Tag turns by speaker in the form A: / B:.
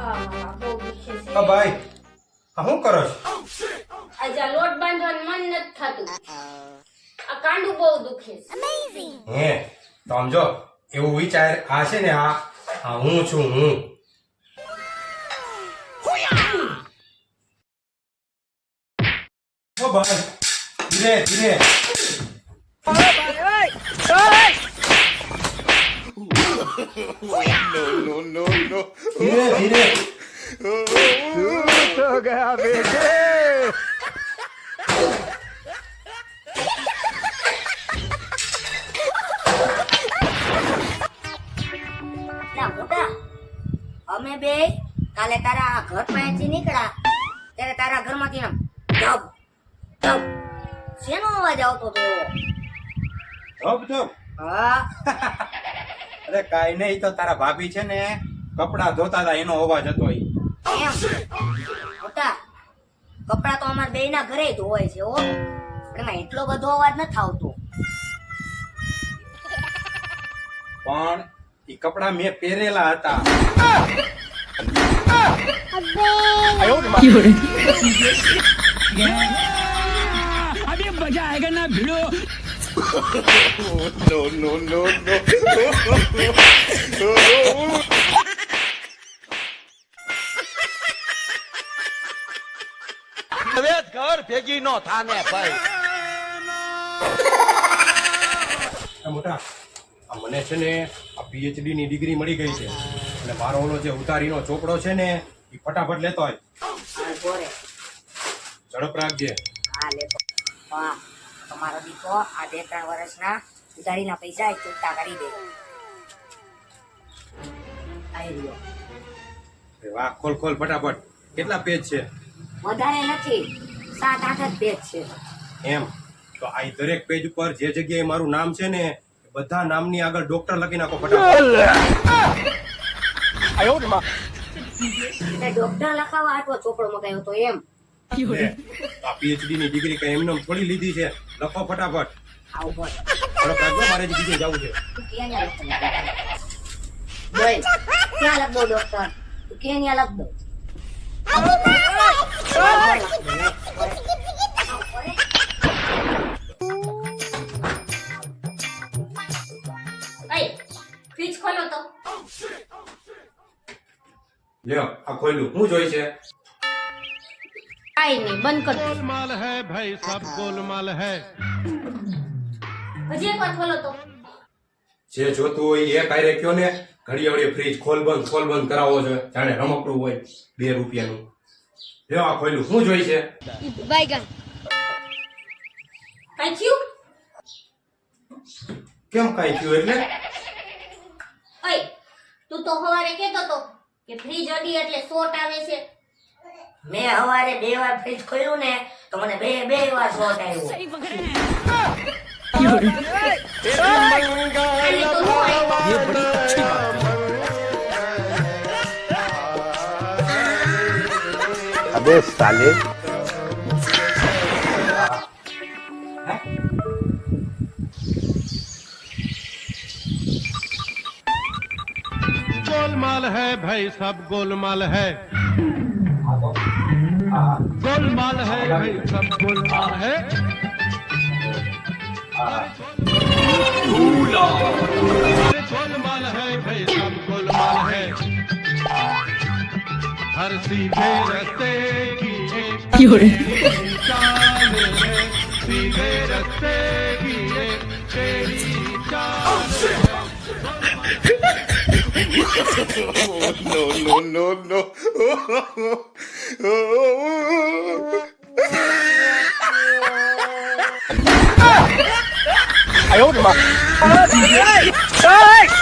A: આ ભાઈ. આ શું કરો છો?
B: આજે લોટ બાંધવાનું મન નથી થતું. આ કાંડું બહુ દુખે છે.
A: હે તો સમજો એવું વિચાર આ છે ને આ આ હું છું હું. ઓ ભાઈ. ધીરે ધીરે. ધીરે ધીરે
C: ના મોટા. અમે બે કાલે તારા ઘર પાસેથી નીકળ્યા. ત્યારે તારા ઘરમાંથી આમ ધબ ધબ. શેનો અવાજ આવતો હતો?
A: ધબ ધબ.
C: હા.
A: અરે કાઈ નહીં તો તારા ભાભી છે ને કપડા ધોતા હતા એનો અવાજ હતો ઈ
C: એમ મોટા કપડા તો અમારા બે ના ઘરે ધોવાય છે હો પણ એમાં એટલો બધો અવાજ નથી આવતો
A: પણ ઈ કપડા મેં પહેરેલા હતા
D: अभी मजा आएगा ना भिड़ो
E: હવે ઘર ભેગી નો થાને ભાઈ.
A: મોટા આ મને છે ને આ પીએચડી ની ડિગ્રી મળી ગઈ છે. અને મારો ઓલો જે ઉતારીનો ચોપડો છે ને એ ફટાફટ લેતો હોય ઝડપ રાખજે.
C: હા લેતો. વાહ તમારો દીકરો આ બે ત્રણ વર્ષના ઉધારીના પૈસા ચૂકતા કરી દે. રહ્યો.
A: વાહ ખોલ ખોલ ફટાફટ. કેટલા પેજ છે?
C: વધારે નથી. સાત આઠ જ પેજ છે.
A: એમ? તો આ દરેક પેજ ઉપર જે જગ્યાએ મારું નામ છે ને બધા નામની આગળ ડોક્ટર લખી નાખો ફટાફટ.
C: ડોક્ટર લખાવા આટલો ચોપડો મગાયો તો એમ.
A: આ પીએચડી ની ડિગ્રી કઈ એમને થોડી લીધી છે. લખો ફટાફટ. મારે જ બીજે જવું છે.
C: તું ક્યાં ન્યા લખતો? બોલ. ક્યાં લખ દો ડોક્ટર ક્યાં ન્યા લખ દો
B: ખોલો તો.
A: લ્યો આ ખોલ્યું. હું જોઈ છે?
B: કાઈ નહીં બંધ કર
F: ગોલમાલ હે ભાઈ સબ ગોલમાલ હે.
B: હજી એકવાર બોલો તો.
A: જે જોતું હોય એ કાર્ય કયો ને ઘડી ફ્રીજ ખોલ બંધ ખોલ બંધ કરાવો છે. જાણે રમકડું હોય બે રૂપિયાનું. જો ખોલ્યું શું જોઈ છે?
B: બાયગન કાઈ થયું?
A: કેમ કાઈ થયું એટલે?
B: ઓય તું તો હવારે કેતો તો કે ફ્રીજ અડી એટલે સોટ આવે છે.
C: મેં સવારે બે વાર ફ્રીજ ખોલ્યું ને તો મને બે બે વાર શોટ આવ્યો
B: આને તો શું આવ્યું?
D: ये बड़ी अच्छी बात है
E: અબે સાલે
F: गोलमाल है भाई सब गोलमाल है गोलमाल है भाई सब गोलमाल है। गोलमाल है भाई सब गोलमाल है। हर सीधे रस्ते की है। सीधे रस्ते की 哎呦我的
E: 妈！哎哎！